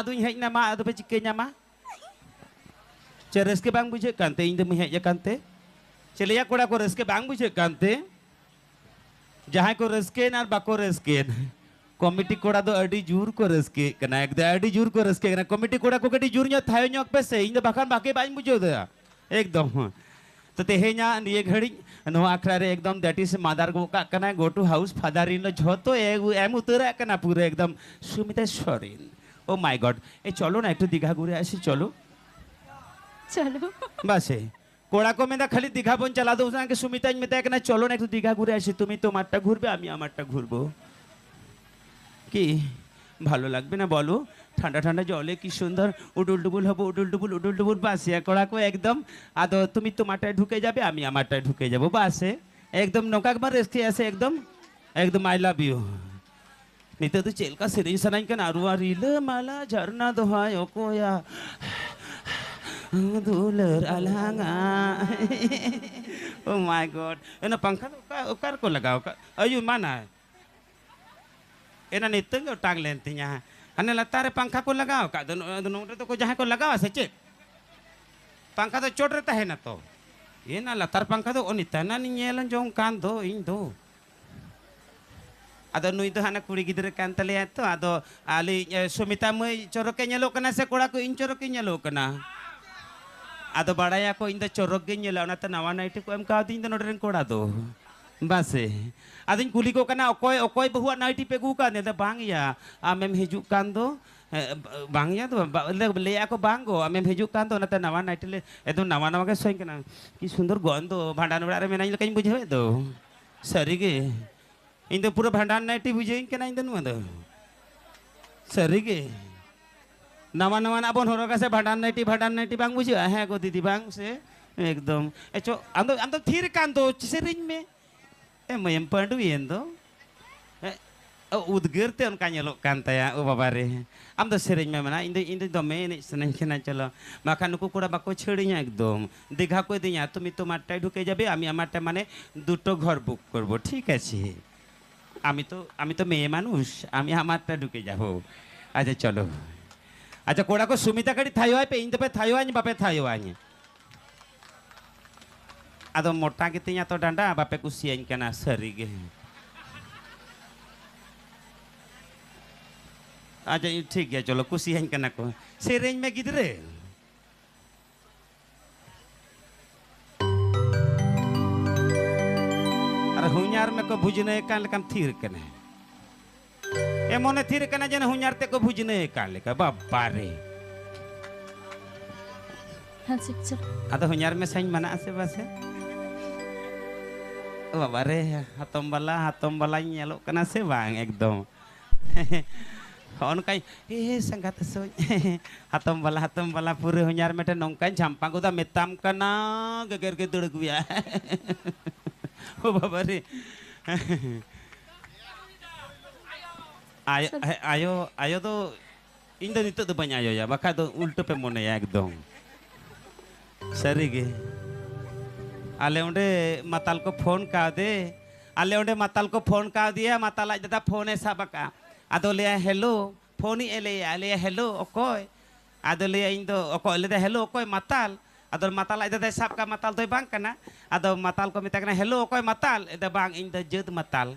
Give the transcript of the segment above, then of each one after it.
adunya hanya nama atau peciknya mah. Ceres ke bang bujek kante, ini demi hanya kante. Celia kuda ko reske bang bujek kante. Jahan ko reske nar bako reske. Komiti kuda do adi jur ko reske. Kena ek da adi jur ko reske. Kena komiti kuda ko kati jurnya thayo nyok pe se. Ini bahkan bakai bang bujek da. Ekdom. तो तेहेना निये घड़ी नवा आखड़ा रे एकदम that is मादार गो का कना go to house father in जो तो ए एम उतरा कना पूरे एकदम Sumita Soren oh my god এই চলো না একটু দীঘা ঘুরে আসি চলো। চলো। বাসে কোড়া কমে দা খালি দীঘা বোন চালা দো ওনাকে সুমিতাই মেতা কেনা চলো না একটু দীঘা ঘুরে আসি তুমি তোমারটা ঘুরবে আমি আমারটা ঘুরবো। কি? ভালো লাগবে না বলো? ঠান্ডা ঠান্ডা জলে কি সুন্দর উডুল ডুবুল হব উডুল ডুবুল উডুল ডুবুল বাসে কড়াকো একদম। আদো তুমি তোমারটায় ঢুকে যাবে আমি আমারটায় ঢুকে যাব বাসে একদম নৌকা একবার রেস্টে আছে একদম একদম আই লাভ ইউ ᱱᱤᱛᱚᱜ ᱫᱚ ᱪᱮᱫ ᱞᱮᱠᱟ ᱥᱮᱨᱮᱧ ᱥᱟᱱᱟᱧ ᱠᱟᱱᱟ ᱟᱨ ᱟᱨ ᱤᱞᱟᱹ ᱢᱟᱞᱟ ᱡᱷᱟᱨᱱᱟ ᱫᱚᱦᱟᱭ ᱚᱠᱚᱭᱟ ᱫᱩᱞᱟᱹᱨ ᱟᱞᱟᱝᱟ ᱚ ᱢᱟᱭ ᱜᱚᱰ ᱮᱱᱟ ᱯᱟᱝᱠᱷᱟ ᱫᱚ ᱚᱠᱟ ᱚᱠᱟᱨ ᱠᱚ ᱞᱟᱜᱟᱣ ᱠᱟᱜ ᱟᱹᱭᱩ ᱢᱟᱱᱟ ᱮᱱᱟ ᱱᱤᱛᱚᱜ ᱜᱮ ᱚᱴᱟᱝ ᱞᱮᱱ ᱛᱤᱧᱟ ᱦᱟᱱᱮ ᱞᱟᱛᱟᱨ ᱨᱮ ᱯᱟᱝᱠᱷᱟ ᱠᱚ ᱞᱟᱜᱟᱣ ᱠᱟᱜ ᱫᱚ ᱱᱚᱰᱮ ᱫᱚᱠᱚ ᱡᱟᱦᱟᱸ ᱠᱚ ᱞᱟᱜᱟᱣᱟ ᱥᱮ ᱪᱮᱫ ᱯᱟᱝᱠᱷᱟ ᱫᱚ ᱪᱚᱴ ᱨᱮ ᱛᱟᱦᱮᱱᱟ ᱛᱚ ᱮᱱᱟ ᱞᱟᱛᱟᱨ ᱯᱟᱝᱠᱷᱟ ᱫᱚ ᱚᱱᱤᱛᱟᱱᱟ ᱧᱮᱞ ᱡᱚᱝ ᱠᱟᱱ ᱫᱚ ᱤᱧ ᱫᱚ अदो नुई कुड़ी गिदर कान तो अदो आली मई चोरो से कोड़ा को इन चोरो के नेलो कना को इंदा चोरो नवा नाइट को एम का दिन नोडरेन कोड़ा दो बसे अदिन कुली को कना ओकोय बहुआ नाइटी पे गु आमेम हिजु ले आको बांगो आमेम हिजु कान तो नवा नाइट ले नवा नवा के सोइन सुंदर गंदो भांडान बड़ा रे मेना बुझे दो सरी के इन पूरा भंडार नाइटी बुझे के इन सर के नामा नामा अब से भंडार नाइटी भंडार नाइटी बांग बुझे? हाँ गो दीदी बांग से। एकदम। एचो, आंदो आंदो थीर कांदो सेरिंग में। ए मयम पांडु एन दो उदगर ते उनका नेलो कांताया ओ बाबा रे। आम दो सेरिंग में मना इन इंदो दमे ने सनन खेना चलो। माखा नुकु कोड़ा बाको छेड़िया एकदम। दिघा को दिया, तुमी तो माट्टा ढुके जाबे, आमी আমারটা মানে দুটো ঘর বুক করব ঠিক আছে আমি তো আমি তো মেয়ে মানুষ আমি আমারটা ঢুকে যাব আচ্ছা চলো আচ্ছা কোড়াকো সুমিতা কাটি থাই হয় পেইন দেবে থাই হয় বাপে থাই হয় আদম মোটা কিতি তো ডান্ডা বাপে কুসি আইন কেন সরি গে আচ্ছা ঠিক আছে চলো কুসি আইন কেন সেরেঞ্জ মে গিদরে हुनार में को भुजना थिर एमन थिर जन हुनार ते को भुजना बाबा रे। हाँ, अद में मना से बस बाबा रे हतम वाला हतम वाला से बांग एकदम। अनक संगात सो हतम वाला हतम वाला पूरे हुनार में नौका झापा को मेताम गगर के दुड़क ya oh baba re ayo ayo ayo tuh ini tuh itu tuh banyak ayo ya maka tuh ultu pemone ya ekdom सरी गे। आले उन्हें माताल को फ़ोन का दे। आले उन्हें माताल को फ़ोन का दिया माताल आज दादा फ़ोन है सबका आदो लिया हेलो फ़ोन ही ले आले हेलो ओकोय। आदो लिया इन दो ओकोय ले हेलो ओकोय माताल। ᱠᱚ ᱢᱮᱛᱟ ᱠᱟᱱᱟ ᱦᱮᱞᱳ ᱚᱠᱚᱭ ᱢᱟᱛᱟᱞ ᱮᱫᱟ ᱵᱟᱝ ᱤᱧ ᱫᱚ ᱡᱟᱹᱛ ᱢᱟᱛᱟᱞ ᱟᱫᱚ ᱢᱟᱛᱟᱞ ᱠᱚ ᱢᱮᱛᱟ ᱠᱟᱱᱟ ᱦᱮᱞᱳ ᱚᱠᱚᱭ ᱢᱟᱛᱟᱞ ᱮᱫᱟ ᱵᱟᱝ ᱤᱧ ᱫᱚ ᱡᱟᱹᱛ ᱢᱟᱛᱟᱞ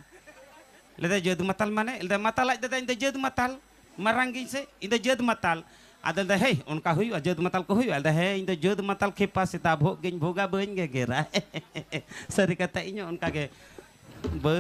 ᱞᱮᱫᱟ ᱡᱟᱹᱛ ᱢᱟᱛᱟᱞ ᱢᱟᱱᱮ ᱞᱮᱫᱟ ᱢᱟᱛᱟᱞ ᱫᱚ ᱪᱮᱫ ᱠᱟᱱᱟ ᱞᱮᱫᱟ ᱢᱟᱛᱟᱞ ᱫᱚ ᱤᱧ ᱫᱚ ᱡᱟᱹᱛ ᱢᱟᱛᱟᱞ ᱞᱮᱫᱟ ᱡᱟᱹᱛ ᱢᱟᱛᱟᱞ ᱢᱟᱱᱮ ᱞᱮᱫᱟ ᱢᱟᱛᱟᱞ ᱫᱚ ᱪᱮᱫ ᱠᱟᱱᱟ ᱞᱮᱫᱟ ᱢᱟᱨᱟᱝ ᱜᱤᱧ ᱥᱮ ᱤᱧ ᱫᱚ ᱡᱟᱹᱛ ᱢᱟᱛᱟᱞ ᱢᱟᱨᱟᱝ ᱜᱤᱧ ᱥᱮ ᱤᱧ ᱫᱚ ᱡᱟᱹᱛ ᱢᱟᱛᱟᱞ ᱞᱮᱫᱟ ᱡᱟᱹᱛ ᱢᱟᱛᱟᱞ ᱢᱟᱱᱮ ᱞᱮᱫᱟ ᱢᱟᱛᱟᱞ ᱫᱚ ᱪᱮᱫ ᱠᱟᱱᱟ ᱞᱮᱫᱟ ᱢᱟᱨᱟᱝ ᱜᱤᱧ ᱥᱮ ᱤᱧ ᱫᱚ ᱡᱟᱹᱛ ᱢᱟᱛᱟᱞ ᱢᱟᱨᱟᱝ ᱜᱤᱧ ᱥᱮ ᱤᱧ ᱫᱚ ᱡᱟᱹᱛ ᱢᱟᱛᱟᱞ ᱞᱮᱫᱟ ᱦᱮᱭ ᱚᱱᱠᱟ ᱦᱩᱭᱩᱜᱼᱟ ᱡᱟᱹᱛ ᱢᱟᱛᱟᱞ ᱠᱚ ᱦᱩᱭᱩᱜᱼᱟ ᱟᱫᱚ ᱦᱮᱸ ᱤᱧ ᱫᱚ ᱡᱟᱹᱛ ᱢᱟᱛᱟᱞ ᱠᱷᱮᱯᱟ ᱥᱮᱛᱟ ᱵᱷᱩᱨᱠᱟᱹ ᱤᱧ ᱫᱚ ᱡᱟᱹᱛ ᱢᱟᱛᱟᱞ ᱞᱮᱫᱟ ᱦᱮᱸ ᱤᱧ ᱫᱚ ᱡᱟᱹᱛ ᱢᱟᱛᱟᱞ ᱞᱮᱫᱟ ᱦᱮᱸ ᱤᱧ ᱫᱚ ᱡᱟᱹᱛ ᱢᱟᱛᱟᱞ ᱞᱮᱫᱟ ᱦᱮᱸ ᱤᱧ ᱫᱚ ᱡᱟᱹᱛ ᱢᱟᱛᱟᱞ ᱞᱮᱫᱟ ᱦᱮᱸ ᱤᱧ ᱫᱚ ᱡᱟᱹᱛ ᱢᱟᱛᱟᱞ ᱞᱮᱫᱟ ᱦᱮᱸ ᱤᱧ ᱫᱚ ᱡᱟᱹᱛ ᱢᱟᱛᱟᱞ ᱞᱮᱫᱟ ᱦᱮᱸ ᱤᱧ ᱫᱚ ᱡᱟᱹᱛ ᱢᱟᱛᱟᱞ ᱞᱮᱫᱟ ᱦᱮᱸ ᱤᱧ ᱫᱚ ᱡᱟᱹᱛ ᱢᱟᱛᱟᱞ ᱞᱮᱫᱟ ᱦᱮᱸ ᱤᱧ ᱫᱚ ᱡᱟᱹᱛ ᱢᱟᱛᱟᱞ ᱞᱮᱫᱟ ᱦᱮᱸ ᱤᱧ ᱫᱚ ᱡᱟᱹᱛ ᱢᱟᱛᱟᱞ ᱞᱮᱫᱟ ᱦᱮᱸ ᱤᱧ ᱫᱚ ᱡᱟᱹᱛ ᱢᱟᱛᱟᱞ ᱞᱮᱫᱟ ᱦᱮᱸ ᱤᱧ ᱫᱚ ᱡᱟᱹᱛ ᱢᱟᱛᱟᱞ ᱞᱮᱫᱟ ᱦᱮᱸ ᱤᱧ ᱫᱚ ᱡᱟᱹᱛ ᱢᱟᱛᱟᱞ ᱞᱮᱫᱟ ᱦᱮᱸ ᱤᱧ ᱫᱚ ᱡᱟ